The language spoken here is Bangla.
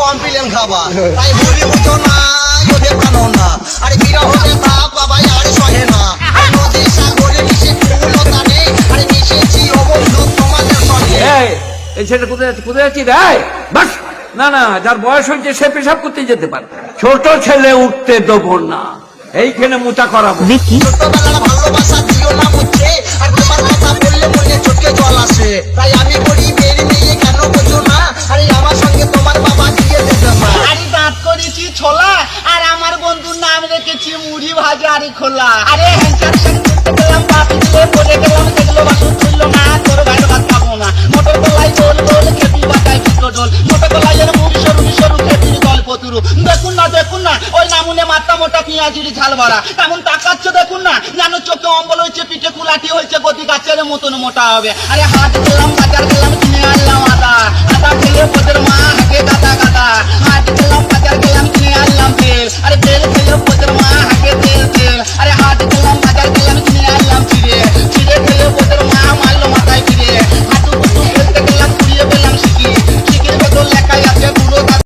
কমপ্লেন খাবা তাই বলি বুঝো না কানো না। আরে বিরা হলে থাক বাবা আর সহে না। নদী সাগরে মিশে ফুল তানে আরে মিশেছি অবন্ধু তোমাদের সঙ্গে। এই এই ছেলে কোথায় যাচ্ছে কোথায় যাচ্ছি বাস! না না যার বয়স হয়েছে সে পেশাব করতে যেতে পারে। ছোট ছেলে উঠতে দেবো না। এইখানে মোটা করাবো। ছোটবেলার ভালোবাসা দিও না ছোলা আর আমার বন্ধুর নাম রেখেছি মুড়ি ভাজা আরে খোলা। আরে দেখুন না দেখুন না, ওই নামুনে মাথা মোটা পেঁয়াজির ঝাল ভরা। এমন তাকাচ্ছে, দেখুন না, যেন চোখে অম্বল হয়েছে, পিঠে কুলাটি হয়েছে গতি গাছের মতন মোটা হবে। আরে, হাত গেলাম বাজার গেলাম